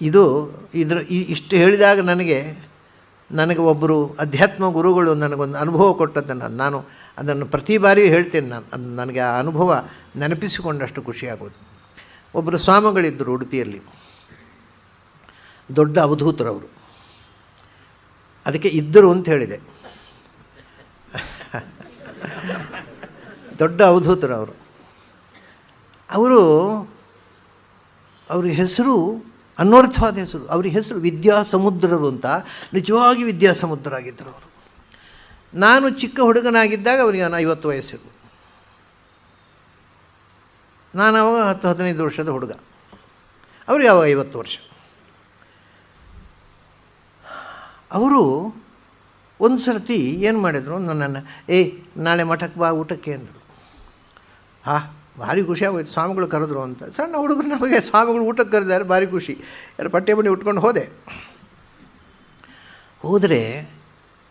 ಇದು ಇದ್ರ ಇಷ್ಟು ಹೇಳಿದಾಗ ನನಗೆ ನನಗೆ ಒಬ್ಬರು ಅಧ್ಯಾತ್ಮ ಗುರುಗಳು ನನಗೊಂದು ಅನುಭವ ಕೊಟ್ಟದ್ದನ್ನು ನಾನು. ಅದನ್ನು ಪ್ರತಿ ಬಾರಿಯೂ ಹೇಳ್ತೇನೆ ನಾನು. ಅದು ನನಗೆ ಆ ಅನುಭವ ನೆನಪಿಸಿಕೊಂಡಷ್ಟು ಖುಷಿಯಾಗೋದು ಒಬ್ಬರು ಸ್ವಾಮಿಗಳಿದ್ದರು ಉಡುಪಿಯಲ್ಲಿ. ದೊಡ್ಡ ಅವಧೂತರವರು. ಅದಕ್ಕೆ ಇದ್ದರು ಅಂತ ಹೇಳಿದೆ. ದೊಡ್ಡ ಅವಧೂತರವರು. ಅವರು, ಅವ್ರ ಹೆಸರು ಅನ್ವರ್ಥವಾದ ಹೆಸರು. ಅವ್ರ ಹೆಸರು ವಿದ್ಯಾಸಮುದ್ರರು ಅಂತ ನಿಜವಾಗಿ ವಿದ್ಯಾಸಮುದ್ರ ಆಗಿದ್ದರು ಅವರು. ನಾನು ಚಿಕ್ಕ ಹುಡುಗನಾಗಿದ್ದಾಗ ಅವರಿಗೆ ನಾನು ಐವತ್ತು ವಯಸ್ಸಿರು ನಾನು ಅವಾಗ ಹತ್ತು, ಹದಿನೈದು ವರ್ಷದ ಹುಡುಗ. ಅವ್ರಿಗೆ ಅವಾಗ ಐವತ್ತು ವರ್ಷ. ಅವರು ಒಂದು ಸರ್ತಿ ಏನು ಮಾಡಿದರು ನನ್ನನ್ನು ಏಯ್ ನಾಳೆ ಮಠಕ್ಕೆ ಬಾ, ಊಟಕ್ಕೆ, ಅಂದರು. ಹಾ ಭಾರಿ ಖುಷಿ ಆಗೋಯ್ತು. ಸ್ವಾಮಿಗಳು ಕರೆದ್ರು ಅಂತ. ಸಣ್ಣ ಹುಡುಗರು ನಮಗೆ ಸ್ವಾಮಿಗಳು ಊಟಕ್ಕೆ ಕರೆದಾರೆ ಭಾರಿ ಖುಷಿ. ಎಲ್ಲ ಪಟ್ಟೆ ಬನ್ನಿ ಉಟ್ಕೊಂಡು ಹೋದೆ. ಹೋದರೆ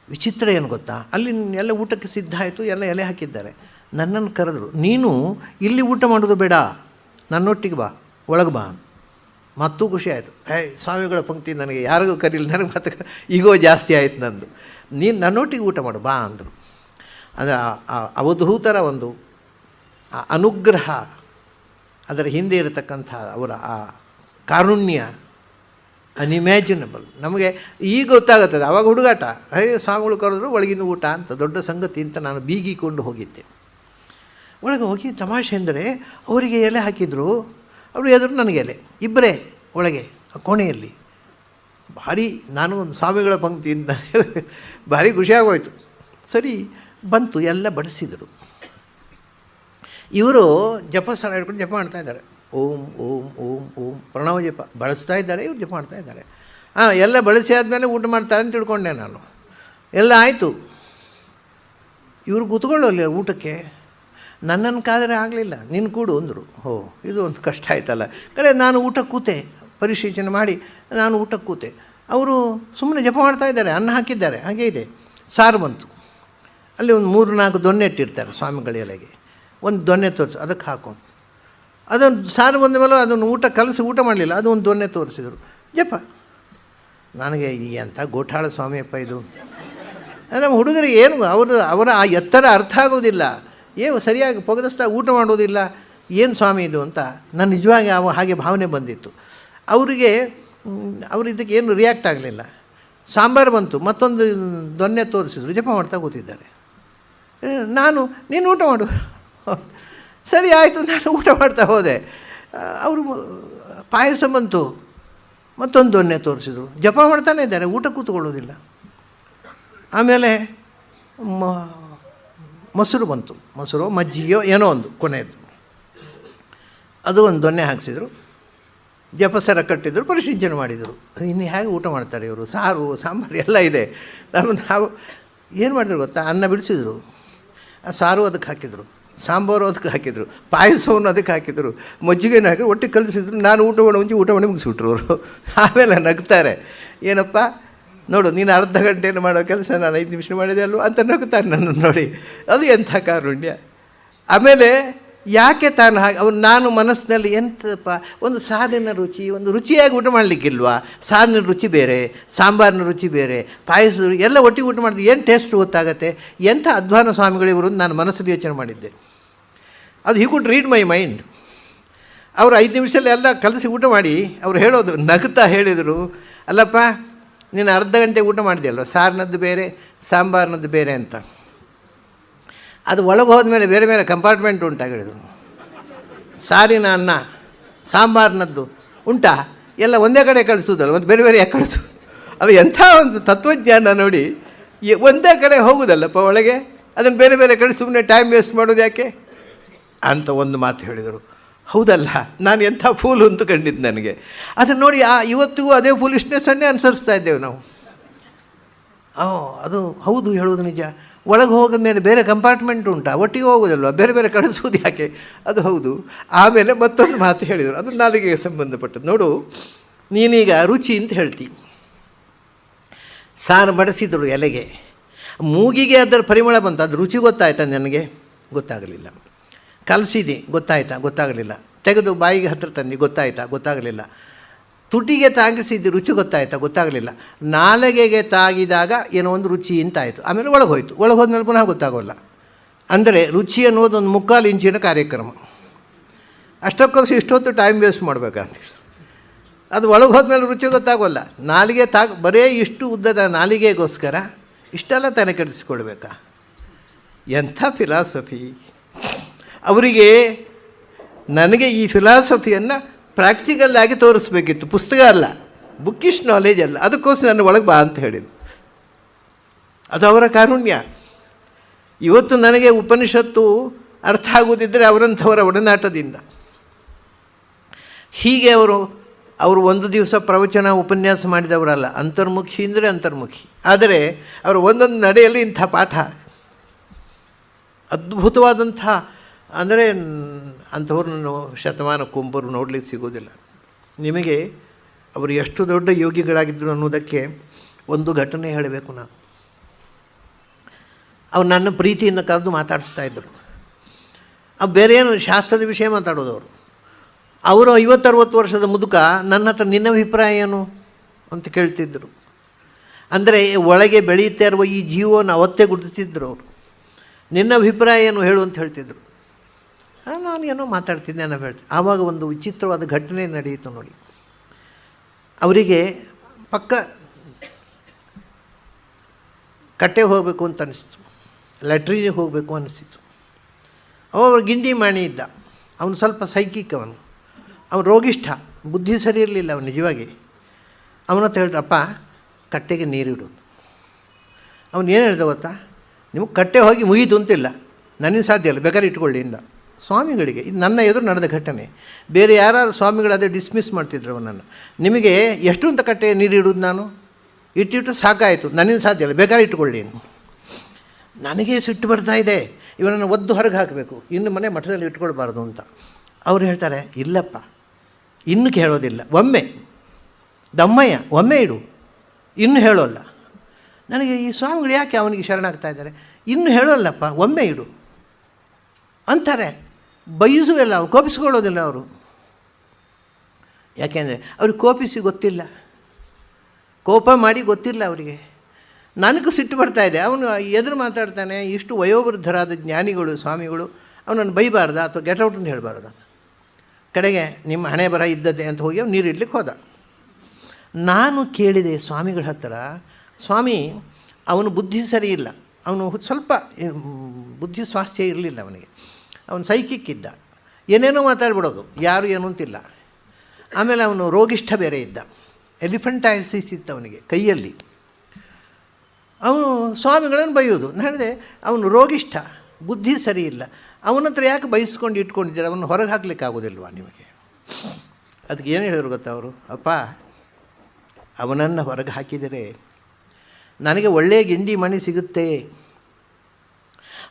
ವಿಚಿತ್ರ ಏನು ಗೊತ್ತಾ? ಅಲ್ಲಿ ಎಲ್ಲ ಊಟಕ್ಕೆ ಸಿದ್ಧ ಆಯಿತು, ಎಲ್ಲ ಎಲೆ ಹಾಕಿದ್ದಾರೆ. ನನ್ನನ್ನು ಕರೆದ್ರು, ನೀನು ಇಲ್ಲಿ ಊಟ ಮಾಡೋದು ಬೇಡ, ನನ್ನೊಟ್ಟಿಗೆ ಬಾ, ಒಳಗೆ ಬಾ ಮತ್ತೂ ಖುಷಿ ಆಯಿತು. ಹೇ, ಸ್ವಾಮಿಗಳ ಪಂಕ್ತಿ ನನಗೆ ಯಾರಿಗೂ ಕರೀಲಿ, ನನಗೆ ಮತ್ತೆ ಈಗೋ ಜಾಸ್ತಿ ಆಯಿತು ನಂದು. ನೀನು ನನ್ನೊಟ್ಟಿಗೆ ಊಟ ಮಾಡು, ಬಾ ಅಂದರು. ಅದು ಅವಧೂತರ ಒಂದು ಆ ಅನುಗ್ರಹ ಅದರ ಹಿಂದೆ ಇರತಕ್ಕಂಥ ಅವರ ಆ ಕಾರುಣ್ಯ ಅನ್ಇಮ್ಯಾಜಿನಬಲ್ ನಮಗೆ ಈಗ ಗೊತ್ತಾಗುತ್ತದೆ ಆವಾಗ ಹುಡುಗಾಟ. ಹೇ ಸ್ವಾಮಿಗಳು ಕರೆದ್ರು ಒಳಗಿನ ಊಟ ಅಂತ, ದೊಡ್ಡ ಸಂಗತಿ ಅಂತ ನಾನು ಬೀಗಿಕೊಂಡು ಹೋಗಿದ್ದೆ. ಒಳಗೆ ಹೋಗಿ ತಮಾಷೆ ಅಂದರೆ ಅವರಿಗೆ ಎಲೆ ಹಾಕಿದರು. ಅವರು ಎದುರು ನನಗೆ ಎಲೆ. ಇಬ್ಬರೇ ಒಳಗೆ, ಆ ಕೋಣೆಯಲ್ಲಿ. ಭಾರಿ, ನಾನು ಒಂದು ಸ್ವಾಮಿಗಳ ಪಂಕ್ತಿಯಿಂದ ಭಾರಿ ಖುಷಿಯಾಗೋಯ್ತು. ಸರಿ, ಬಂತು, ಎಲ್ಲ ಬಡಿಸಿದರು. ಇವರು ಜಪ ಸಲ ಹಿಡ್ಕೊಂಡು ಜಪ ಮಾಡ್ತಾ ಇದ್ದಾರೆ. ಓಂ ಓಂ ಓಂ ಓಂ, ಪ್ರಣವ ಜಪ ಬಳಸ್ತಾ ಇದ್ದಾರೆ, ಇವ್ರು ಜಪ ಮಾಡ್ತಾ ಇದ್ದಾರೆ. ಹಾಂ ಎಲ್ಲ ಬಳಸಿ ಆದಮೇಲೆ ಊಟ ಮಾಡ್ತಾರೆ ಅಂತ ತಿಳ್ಕೊಂಡೆ ನಾನು. ಎಲ್ಲ ಆಯಿತು. ಇವರು ಕೂತ್ಕೊಳ್ಳೋಲ್ಲ ಊಟಕ್ಕೆ ನನ್ನನ್ನು ಕಾದರೆ ಆಗಲಿಲ್ಲ ನಿನ್ನ ಕೂಡು ಅಂದರು. ಹೋ, ಇದು ಒಂದು ಕಷ್ಟ ಆಯ್ತಲ್ಲ. ಕಡೆ ನಾನು ಊಟ ಕೂತೆ ಪರಿಶೀಲನೆ ಮಾಡಿ ನಾನು ಊಟ ಕೂತೆ. ಅವರು ಸುಮ್ಮನೆ ಜಪ ಮಾಡ್ತಾ ಇದ್ದಾರೆ, ಅನ್ನ ಹಾಕಿದ್ದಾರೆ, ಹಾಗೆ ಇದೆ. ಸಾರು ಬಂತು. ಅಲ್ಲಿ ಒಂದು ಮೂರು ನಾಲ್ಕು ದೊನ್ನೆ ಇಟ್ಟಿರ್ತಾರೆ ಸ್ವಾಮಿಗಳ ಎಲೆಗೆ. ಒಂದು ದೊನ್ನೆ ತೋರಿಸು, ಅದಕ್ಕೆ ಹಾಕು ಅದೊಂದು ಸಾರು ಬಂದ ಮೇಲೆ ಅದನ್ನು ಊಟ ಕಲಸಿ ಊಟ ಮಾಡಲಿಲ್ಲ, ಅದು ಒಂದು ದೊನ್ನೆ ತೋರಿಸಿದರು. ಜಪ ನನಗೆ ಈ ಅಂಥ ಗೋಠಾಳ ಸ್ವಾಮಿಯಪ್ಪ ಇದು. ನಮ್ಮ ಹುಡುಗರಿಗೆ ಏನು, ಅವರು, ಅವರ ಆ ಎತ್ತರ ಅರ್ಥ ಆಗೋದಿಲ್ಲ. ಏನು ಸರಿಯಾಗಿ ಪೊಗದಿಸ್ತಾ ಊಟ ಮಾಡೋದಿಲ್ಲ ಏನು ಸ್ವಾಮಿ ಇದು ಅಂತ ನಾನು ನಿಜವಾಗಿ ಅವ ಹಾಗೆ ಭಾವನೆ ಬಂದಿತ್ತು. ಅವರಿಗೆ ಅವರು ಇದಕ್ಕೆ ಏನು ರಿಯಾಕ್ಟ್ ಆಗಲಿಲ್ಲ. ಸಾಂಬಾರು ಬಂತು, ಮತ್ತೊಂದು ದೊನ್ನೆ ತೋರಿಸಿದ್ರು. ಜಪ ಮಾಡ್ತಾ ಕೂತಿದ್ದಾರೆ. ನಾನು, ನೀನು ಊಟ ಮಾಡು. ಸರಿ, ಆಯಿತು, ನಾನು ಊಟ ಮಾಡ್ತಾ ಹೋದೆ. ಅವರು ಪಾಯಸ ಬಂತು. ಮತ್ತೊಂದು ದೊನ್ನೆ ತೋರಿಸಿದರು. ಜಪ ಮಾಡ್ತಾನೆ ಇದ್ದಾರೆ, ಊಟ ಕೂತ್ಕೊಳ್ಳೋದಿಲ್ಲ. ಆಮೇಲೆ ಮೊಸರು ಬಂತು. ಮೊಸರು, ಮಜ್ಜಿಗೆಯೋ ಏನೋ ಒಂದು, ಕೊನೆಯದು. ಅದು ಒಂದು ದೊನ್ನೆ ಹಾಕ್ಸಿದ್ರು. ಜಪಸರ ಕಟ್ಟಿದ್ರು, ಪರಿಶೀಲನೆ ಮಾಡಿದರು. ಇನ್ನು ಹೇಗೆ ಊಟ ಮಾಡ್ತಾರೆ ಇವರು? ಸಾರು, ಸಾಂಬಾರು ಎಲ್ಲ ಇದೆ. ನಾವು ನಾವು ಏನು ಮಾಡಿದ್ರು ಗೊತ್ತಾ? ಅನ್ನ ಬಿಡಿಸಿದ್ರು. ಆ ಸಾರು ಅದಕ್ಕೆ ಹಾಕಿದರು. ಸಾಂಬಾರು ಅದಕ್ಕೆ ಹಾಕಿದರು, ಪಾಯಸವನ್ನು ಅದಕ್ಕೆ ಹಾಕಿದರು ಮಜ್ಜಿಗೆನ ಹಾಕಿ ಒಟ್ಟಿಗೆ ಕಲಿಸಿದ್ರು, ನಾನು ಊಟ ಮಾಡಿ ಮುಂಚೆ ಊಟ ಮಾಡಿ ಮುಗಿಸ್ಬಿಟ್ರು ಅವರು. ಆಮೇಲೆ ನಗ್ತಾರೆ. ಏನಪ್ಪ, ನೋಡು, ನೀನು ಅರ್ಧ ಗಂಟೆಯನ್ನು ಮಾಡೋ ಕೆಲಸ, ನಾನು ಐದು ನಿಮಿಷ ಮಾಡಿದೆ ಅಲ್ವ ಅಂತ ನಗ್ತಾರೆ ನನ್ನನ್ನು ನೋಡಿ. ಅದು ಎಂಥ ಕಾರುಣ್ಯ. ಆಮೇಲೆ ಯಾಕೆ ತಾನು ಹಾಗೆ? ಅವ್ನು ನಾನು ಮನಸ್ಸಿನಲ್ಲಿ ಎಂತಪ್ಪ? ಒಂದು ಸಾರಿನ ರುಚಿ, ಒಂದು ರುಚಿಯಾಗಿ ಊಟ ಮಾಡಲಿಕ್ಕಿಲ್ವಾ? ಸಾರಿನ ರುಚಿ ಬೇರೆ, ಸಾಂಬಾರಿನ ರುಚಿ ಬೇರೆ, ಪಾಯಸ ಎಲ್ಲ ಒಟ್ಟಿಗೆ ಊಟ ಮಾಡಿದ್ರೆ ಏನು ಟೇಸ್ಟ್ ಗೊತ್ತಾಗತ್ತೆ? ಎಂಥ ಅಧ್ವಾನ ಸ್ವಾಮಿಗಳಿವರು ನಾನು ಮನಸ್ಸಲ್ಲಿ ಯೋಚನೆ ಮಾಡಿದ್ದೆ. ಅದು he could read my mind ಅವರು ಐದು ನಿಮಿಷದಲ್ಲಿ ಎಲ್ಲ ಕಲಸಿ ಊಟ ಮಾಡಿ, ಅವರು ಹೇಳೋದು, ನಗುತ್ತಾ ಹೇಳಿದರು, ಅಲ್ಲಪ್ಪ, ನೀನು ಅರ್ಧ ಗಂಟೆ ಊಟ ಮಾಡಿದೆಯಲ್ಲ ಸಾರಿನದ್ದು ಬೇರೆ, ಸಾಂಬಾರಿನದ್ದು ಬೇರೆ ಅಂತ. ಅದು ಒಳಗೆ ಹೋದ್ಮೇಲೆ ಬೇರೆ ಬೇರೆ ಕಂಪಾರ್ಟ್ಮೆಂಟ್ ಉಂಟಾ ಹೇಳಿದರು ಸಾರಿನ ಅನ್ನ, ಸಾಂಬಾರ್ನದ್ದು ಉಂಟಾ? ಎಲ್ಲ ಒಂದೇ ಕಡೆ ಕಳಿಸೋದಲ್ಲ ಒಂದು ಬೇರೆ ಬೇರೆ ಯಾಕೆ ಕಳಿಸೋದು ಅದು ಎಂಥ ಒಂದು ತತ್ವಜ್ಞಾನ ನೋಡಿ ಒಂದೇ ಕಡೆ ಹೋಗೋದಲ್ಲಪ್ಪ ಒಳಗೆ? ಅದನ್ನು ಬೇರೆ ಬೇರೆ ಕಡೆ ಸುಮ್ಮನೆ ಟೈಮ್ ವೇಸ್ಟ್ ಮಾಡೋದು ಯಾಕೆ? ಅಂತ ಒಂದು ಮಾತು ಹೇಳಿದರು. ಹೌದಲ್ಲ, ನಾನು ಎಂಥ ಫೂಲ್ ಅಂತ ಕಂಡಿದ್ದು ನನಗೆ. ಅದನ್ನು ನೋಡಿ ಆ ಇವತ್ತಿಗೂ ಅದೇ ಫೂಲಿಶ್ನೆಸ್ಸನ್ನೇ ಅನುಸರಿಸ್ತಾ ಇದ್ದೇವೆ ನಾವು. ಓ, ಅದು ಹೌದು ಹೇಳುವುದು ನಿಜ. ಒಳಗೆ ಹೋಗಿದ ಮೇಲೆ ಬೇರೆ ಕಂಪಾರ್ಟ್ಮೆಂಟ್ ಉಂಟಾ? ಒಟ್ಟಿಗೆ ಹೋಗೋದಲ್ವ? ಬೇರೆ ಬೇರೆ ಕಳಿಸೋದು ಯಾಕೆ? ಅದು ಹೌದು. ಆಮೇಲೆ ಮತ್ತೊಂದು ಮಾತು ಹೇಳಿದರು. ಅದು ನಾಲಿಗೆಗೆ ಸಂಬಂಧಪಟ್ಟದ್ದು. ನೋಡು, ನೀನೀಗ ರುಚಿ ಅಂತ ಹೇಳ್ತಿ. ಸಾರು ಬಡಿಸಿದ್ರು ಎಲೆಗೆ. ಮೂಗಿಗೆ ಅದರ ಪರಿಮಳ ಬಂತು. ಅದು ರುಚಿ ಗೊತ್ತಾಯ್ತಾ ನನಗೆ? ಗೊತ್ತಾಗಲಿಲ್ಲ. ಕಲಸಿದೆ. ಗೊತ್ತಾಯ್ತಾ? ಗೊತ್ತಾಗಲಿಲ್ಲ. ತೆಗೆದು ಬಾಯಿಗೆ ಹತ್ತಿರ ತಂದು ಗೊತ್ತಾಯ್ತಾ? ಗೊತ್ತಾಗಲಿಲ್ಲ. ತುಟಿಗೆ ತಾಗಿಸಿದ್ದು ರುಚಿ ಗೊತ್ತಾಯ್ತಾ? ಗೊತ್ತಾಗಲಿಲ್ಲ. ನಾಲಿಗೆಗೆ ತಾಗಿದಾಗ ಏನೋ ಒಂದು ರುಚಿ ಇಂತಾಯಿತು. ಆಮೇಲೆ ಒಳಗೆ ಹೋಯ್ತು ಒಳಗೆ ಹೋದ್ಮೇಲೆ ಪುನಃ ಗೊತ್ತಾಗೋಲ್ಲ. ಅಂದರೆ ರುಚಿ ಅನ್ನೋದು ಒಂದು ಮುಕ್ಕಾಲು ಇಂಚಿನ ಕಾರ್ಯಕ್ರಮ. ಅಷ್ಟಕ್ಕೋಸ್ಕರ ಇಷ್ಟೊತ್ತು ಟೈಮ್ ವೇಸ್ಟ್ ಮಾಡಬೇಕಂತ ಅದು ಒಳಗೆ ಹೋದ್ಮೇಲೆ ರುಚಿ ಗೊತ್ತಾಗೋಲ್ಲ. ನಾಲಿಗೆ ತಾಗ, ಬರೇ ಇಷ್ಟು ಉದ್ದದ ನಾಲಿಗೆಗೋಸ್ಕರ ಇಷ್ಟೆಲ್ಲ ತಲೆ ಕೆಡಿಸ್ಕೊಳ್ಬೇಕಾ ಎಂಥ ಫಿಲಾಸಫಿ ಅವರಿಗೆ ನನಗೆ ಈ ಫಿಲಾಸಫಿಯನ್ನು ಪ್ರಾಕ್ಟಿಕಲ್ ಆಗಿ ತೋರಿಸ್ಬೇಕಿತ್ತು. ಪುಸ್ತಕ ಅಲ್ಲ. ಬುಕ್ಕಿಶ್ ನಾಲೇಜ್ ಅಲ್ಲ. ಅದಕ್ಕೋಸ್ಕರ ನನ್ನ ಒಳಗೆ ಬಾ ಅಂತ ಹೇಳಿದ್ದು. ಅದು ಅವರ ಕಾರುಣ್ಯ. ಇವತ್ತು ನನಗೆ ಉಪನಿಷತ್ತು ಅರ್ಥ ಆಗುವುದಿದ್ದರೆ ಅವರಂಥವರ ಒಡನಾಟದಿಂದ. ಹೀಗೆ ಅವರು ಅವರು ಒಂದು ದಿವಸ ಪ್ರವಚನ, ಉಪನ್ಯಾಸ ಮಾಡಿದವರಲ್ಲ. ಅಂತರ್ಮುಖಿ ಅಂದರೆ ಅಂತರ್ಮುಖಿ. ಆದರೆ ಅವರು ಒಂದೊಂದು ನಡೆಯಲ್ಲಿ ಇಂಥ ಪಾಠ. ಅದ್ಭುತವಾದಂಥ, ಅಂದರೆ ಅಂಥವ್ರನ್ನು ಶತಮಾನ ಕುಂಬರು ನೋಡಲಿಕ್ಕೆ ಸಿಗೋದಿಲ್ಲ. ನಿಮಗೆ ಅವರು ಎಷ್ಟು ದೊಡ್ಡ ಯೋಗಿಗಳಾಗಿದ್ದರು ಅನ್ನೋದಕ್ಕೆ ಒಂದು ಘಟನೆ ಹೇಳಬೇಕು ನಾನು. ಅವ್ರು ನನ್ನ ಪ್ರೀತಿಯನ್ನು ಕರೆದು ಮಾತಾಡಿಸ್ತಾ ಇದ್ದರು. ಅವು ಬೇರೆ ಏನು ಶಾಸ್ತ್ರದ ವಿಷಯ ಮಾತಾಡೋದು ಅವರು. ಅವರು ಐವತ್ತರವತ್ತು ವರ್ಷದ ಮುದುಕ ನನ್ನ ಹತ್ರ ನಿನ್ನ ಅಭಿಪ್ರಾಯ ಏನು ಅಂತ ಕೇಳ್ತಿದ್ದರು ಅಂದರೆ ಒಳಗೆ ಬೆಳೆಯುತ್ತಾ ಇರುವ ಈ ಜೀವವನ್ನು ಅವತ್ತೇ ಗುರುತಿಸಿದ್ರು ಅವರು. ನಿನ್ನ ಅಭಿಪ್ರಾಯ ಏನು ಹೇಳು ಅಂತ ಹೇಳ್ತಿದ್ರು. ನಾನು ಏನೋ ಮಾತಾಡ್ತಿದ್ದೆ ನಾನು ಹೇಳ್ತೀನಿ ಆವಾಗ ಒಂದು ವಿಚಿತ್ರವಾದ ಘಟನೆ ನಡೆಯಿತು ನೋಡಿ. ಅವರಿಗೆ ಪಕ್ಕ ಕಟ್ಟೆ ಹೋಗಬೇಕು ಅಂತ ಅನಿಸ್ತು. ಲ್ಯಾಟ್ರಿಗೆ ಹೋಗಬೇಕು ಅನಿಸಿತು. ಅವರು ಗಿಂಡಿ ಮಾಣಿ ಇದ್ದ. ಅವನು ಸ್ವಲ್ಪ ಸೈಕಿಕ್ ಅವನು. ಅವನು ರೋಗಿಷ್ಠ. ಬುದ್ಧಿ ಸರಿ ಇರಲಿಲ್ಲ ಅವನು ನಿಜವಾಗಿ. ಅವನತ್ತ ಹೇಳಿದ್ರಪ್ಪ ಕಟ್ಟೆಗೆ ನೀರಿಡು ಅವನು ಏನು ಹೇಳ್ದ ಗೊತ್ತಾ? ನಿಮಗೆ ಕಟ್ಟೆ ಹೋಗಿ ಮುಗೀತು ಅಂತಿಲ್ಲ. ನನಗೆ ಸಾಧ್ಯ ಇಲ್ಲ. ಬೇಕಾದ್ರೆ ಇಟ್ಕೊಳ್ಳಿ ಇಂದ. ಸ್ವಾಮಿಗಳಿಗೆ, ಇದು ನನ್ನ ಎದುರು ನಡೆದ ಘಟನೆ. ಬೇರೆ ಯಾರು ಸ್ವಾಮಿಗಳಾದರೆ ಡಿಸ್ಮಿಸ್ ಮಾಡ್ತಿದ್ರು ಅವನನ್ನು. ನಿಮಗೆ ಎಷ್ಟು ಅಂತ ಕಟ್ಟೆ ನೀರಿಡೋದು ನಾನು? ಇಟ್ಟಿಟ್ಟು ಸಾಕಾಯಿತು. ನನಗೆ ಸಾಧ್ಯ ಇಲ್ಲ. ಬೇಕಾದ್ರೆ ಇಟ್ಕೊಳ್ಳಿ ನನಗೆ ಸಿಟ್ಟು ಬರ್ತಾ ಇದೆ? ಇವನನ್ನು ಒದ್ದು ಹೊರಗೆ ಹಾಕಬೇಕು. ಇನ್ನು ಮನೆ ಮಠದಲ್ಲಿ ಇಟ್ಕೊಳ್ಬಾರ್ದು ಅಂತ. ಅವ್ರು ಹೇಳ್ತಾರೆ, ಇಲ್ಲಪ್ಪ. ಇನ್ನು ಕೇಳೋದಿಲ್ಲ. ಒಮ್ಮೆ. ದಮ್ಮಯ್ಯ, ಒಮ್ಮೆ ಇಡು. ಇನ್ನು ಹೇಳೋಲ್ಲ. ನನಗೆ ಈ ಸ್ವಾಮಿಗಳು ಯಾಕೆ ಅವನಿಗೆ ಶರಣಾಗ್ತಾ ಇದ್ದಾರೆ? ಇನ್ನು ಹೇಳೋಲ್ಲಪ್ಪ. ಒಮ್ಮೆ ಇಡು. ಅಂತಾರೆ. ಬಯಸುವೆಲ್ಲ ಅವರು, ಕೋಪಿಸ್ಕೊಳ್ಳೋದಿಲ್ಲ ಅವರು. ಯಾಕೆಂದರೆ ಅವ್ರಿಗೆ ಕೋಪಿಸಿ ಗೊತ್ತಿಲ್ಲ. ಕೋಪ ಮಾಡಿ ಗೊತ್ತಿಲ್ಲ ಅವರಿಗೆ. ನನಗೂ ಸಿಟ್ಟು ಬರ್ತಾ ಇದೆ. ಅವನು ಎದುರು ಮಾತಾಡ್ತಾನೆ, ಇಷ್ಟು ವಯೋವೃದ್ಧರಾದ ಜ್ಞಾನಿಗಳು, ಸ್ವಾಮಿಗಳು, ಅವನನ್ನು ಬೈಬಾರ್ದ ಅಥವಾ ಔಟ್ ಅಂತ ಹೇಳಬಾರ್ದ? ಕಡೆಗೆ ನಿಮ್ಮ ಹಣೆ ಬರ ಇದ್ದದ್ದೇ ಅಂತ ಹೋಗಿ ಅವ್ನು ನೀರಿಡ್ಲಿಕ್ಕೆ ಹೋದ. ನಾನು ಕೇಳಿದೆ ಸ್ವಾಮಿಗಳ ಹತ್ತಿರ ಸ್ವಾಮಿ, ಅವನು ಬುದ್ಧಿ ಸರಿ ಇಲ್ಲ. ಅವನು ಸ್ವಲ್ಪ ಬುದ್ಧಿ ಸ್ವಾಸ್ಥ್ಯ ಇರಲಿಲ್ಲ ಅವನಿಗೆ. ಅವನು ಸೈಕಿಕ್ ಇದ್ದ. ಏನೇನೋ ಮಾತಾಡ್ಬಿಡೋದು, ಯಾರು ಏನು ಅಂತಿಲ್ಲ. ಆಮೇಲೆ ಅವನು ರೋಗಿಷ್ಠ ಬೇರೆ ಇದ್ದ. ಎಲಿಫೆಂಟೈಸಿಸ್ ಇತ್ತು ಅವನಿಗೆ ಕೈಯಲ್ಲಿ. ಅವನು ಸ್ವಾಮಿಗಳನ್ನು ಬೈಯೋದು. ಹೇಳಿದೆ ಅವನು ರೋಗಿಷ್ಠ, ಬುದ್ಧಿ ಸರಿ ಇಲ್ಲ. ಅವನ ಹತ್ರ ಯಾಕೆ ಬಯಸ್ಕೊಂಡು ಇಟ್ಕೊಂಡಿದ್ದೀರ? ಅವನು ಹೊರಗೆ ಹಾಕ್ಲಿಕ್ಕೆ ಆಗೋದಿಲ್ವಾ ನಿಮಗೆ? ಅದಕ್ಕೆ ಏನು ಹೇಳಿದ್ರು ಗೊತ್ತಾ ಅವರು? ಅಪ್ಪ, ಅವನನ್ನು ಹೊರಗೆ ಹಾಕಿದರೆ ನನಗೆ ಒಳ್ಳೆಯ ಗಿಂಡಿ ಮಣಿ ಸಿಗುತ್ತೆ.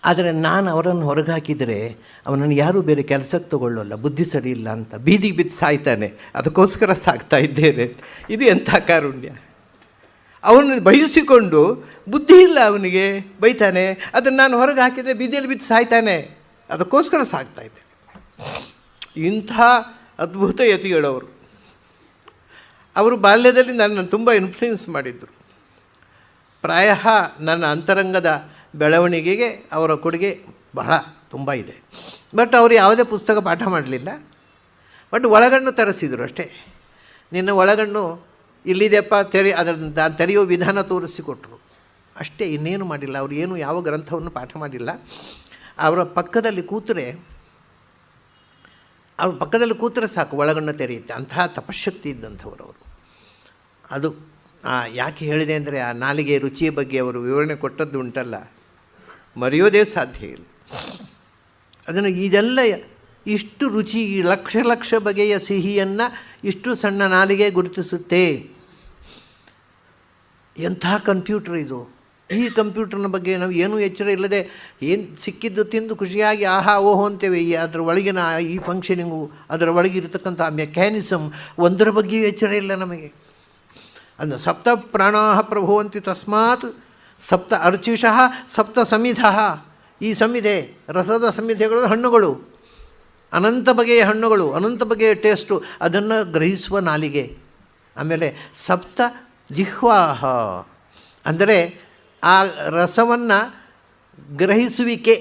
ಆದರೆ ನಾನು ಅವರನ್ನು ಹೊರಗೆ ಹಾಕಿದರೆ ಅವನನ್ನು ಯಾರೂ ಬೇರೆ ಕೆಲಸಕ್ಕೆ ತಗೊಳ್ಳೋಲ್ಲ, ಬುದ್ಧಿ ಸರಿ ಇಲ್ಲ ಅಂತ, ಬೀದಿಗೆ ಬಿದ್ದು ಸಾಯ್ತಾನೆ, ಅದಕ್ಕೋಸ್ಕರ ಸಾಕ್ತಾ ಇದ್ದೇನೆ. ಇದು ಎಂಥ ಕಾರುಣ್ಯ? ಅವನು ಬಯಸಿಕೊಂಡು ಬುದ್ಧಿ ಇಲ್ಲ ಅವನಿಗೆ, ಬೈತಾನೆ, ಅದನ್ನು ನಾನು ಹೊರಗೆ ಹಾಕಿದರೆ ಬೀದಿಯಲ್ಲಿ ಬಿದ್ದು ಸಾಯ್ತಾನೆ, ಅದಕ್ಕೋಸ್ಕರ ಸಾಕ್ತಾ ಇದ್ದೇನೆ. ಇಂಥ ಅದ್ಭುತ ಯತಿಗಳವರು. ಅವರು ಬಾಲ್ಯದಲ್ಲಿ ನನ್ನನ್ನು ತುಂಬ ಇನ್ಫ್ಲೂಯೆನ್ಸ್ ಮಾಡಿದ್ದರು ಪ್ರಾಯ ನನ್ನ ಅಂತರಂಗದ ಬೆಳವಣಿಗೆಗೆ ಅವರ ಕೊಡುಗೆ ಬಹಳ ತುಂಬ ಇದೆ. ಬಟ್ ಅವರು ಯಾವುದೇ ಪುಸ್ತಕ ಪಾಠ ಮಾಡಲಿಲ್ಲ. ಬಟ್ ಒಳಗಣ್ಣು ತರಿಸಿದರು ಅಷ್ಟೇ. ನಿನ್ನ ಒಳಗಣ್ಣು ಇಲ್ಲಿದೆಪ್ಪ ತೆರೆ, ಅದರ ತೆರೆಯೋ ವಿಧಾನ ತೋರಿಸಿಕೊಟ್ರು. ಅಷ್ಟೇ, ಇನ್ನೇನು ಮಾಡಿಲ್ಲ. ಅವರು ಏನು ಯಾವ ಗ್ರಂಥವನ್ನು ಪಾಠ ಮಾಡಿಲ್ಲ. ಅವರ ಪಕ್ಕದಲ್ಲಿ ಕೂತರೆ, ಅವ್ರ ಪಕ್ಕದಲ್ಲಿ ಕೂತರೆ ಸಾಕು, ಒಳಗಣ್ಣು ತೆರೆಯುತ್ತೆ. ಅಂತಹ ತಪಶಕ್ತಿ ಇದ್ದಂಥವ್ರು ಅವರು. ಅದು ಯಾಕೆ ಹೇಳಿದೆ ಅಂದರೆ, ಆ ನಾಲಿಗೆ ರುಚಿಯ ಬಗ್ಗೆ ಅವರು ವಿವರಣೆ ಕೊಟ್ಟದ್ದು ಉಂಟಲ್ಲ. ಮರೆಯೋದೇ ಸಾಧ್ಯ ಇಲ್ಲ. ಅದನ್ನು ಇದೆಲ್ಲ ಇಷ್ಟು ರುಚಿ, ಲಕ್ಷ ಲಕ್ಷ ಬಗೆಯ ಸಿಹಿಯನ್ನು ಇಷ್ಟು ಸಣ್ಣ ನಾಲಿಗೆ ಗುರುತಿಸುತ್ತೆ. ಎಂಥ ಕಂಪ್ಯೂಟರ್ ಇದು? ಈ ಕಂಪ್ಯೂಟರ್ನ ಬಗ್ಗೆ ನಾವು ಏನೂ ಎಚ್ಚರ ಇಲ್ಲದೆ ಏನು ಸಿಕ್ಕಿದ್ದು ತಿಂದು ಖುಷಿಯಾಗಿ ಆಹಾ, ಓಹೋ ಅಂತೇವೆ, ಈ ಅದರ ಒಳಗಿನ ಈ ಫಂಕ್ಷನಿಂಗು ಅದರ ಒಳಗಿರತಕ್ಕಂಥ ಮೆಕ್ಯಾನಿಸಮ್ ಒಂದರ ಬಗ್ಗೆಯೂ ಎಚ್ಚರ ಇಲ್ಲ ನಮಗೆ. ಅದನ್ನು ಸಪ್ತ ಪ್ರಾಣಾ ಪ್ರಭುವಂತಿ ತಸ್ಮಾತ್ ಸಪ್ತ ಅರ್ಚಿಷಃ, ಸಪ್ತ ಸಮಿಧ. ಈ ಸಮಿಧೆ, ರಸದ ಸಮಿಧೆಗಳು ಹಣ್ಣುಗಳು. ಅನಂತ ಬಗೆಯ ಹಣ್ಣುಗಳು, ಅನಂತ ಬಗೆಯ ಟೇಸ್ಟು, ಅದನ್ನು ಗ್ರಹಿಸುವ ನಾಲಿಗೆ. ಆಮೇಲೆ ಸಪ್ತ ಜಿಹ್ವಾಹ. ಅಂದರೆ ಆ ರಸವನ್ನು ಗ್ರಹಿಸುವಿಕೆ,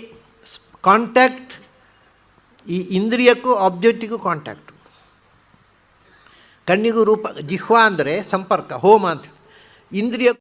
ಕಾಂಟ್ಯಾಕ್ಟ್, ಈ ಇಂದ್ರಿಯಕ್ಕೂ ಆಬ್ಜೆಕ್ಟಿಗೂ ಕಾಂಟ್ಯಾಕ್ಟು. ಕಣ್ಣಿಗೂ ರೂಪ, ಜಿಹ್ವಾ ಅಂದರೆ ಸಂಪರ್ಕ, ಹೋಮ ಅಂತ. ಇಂದ್ರಿಯ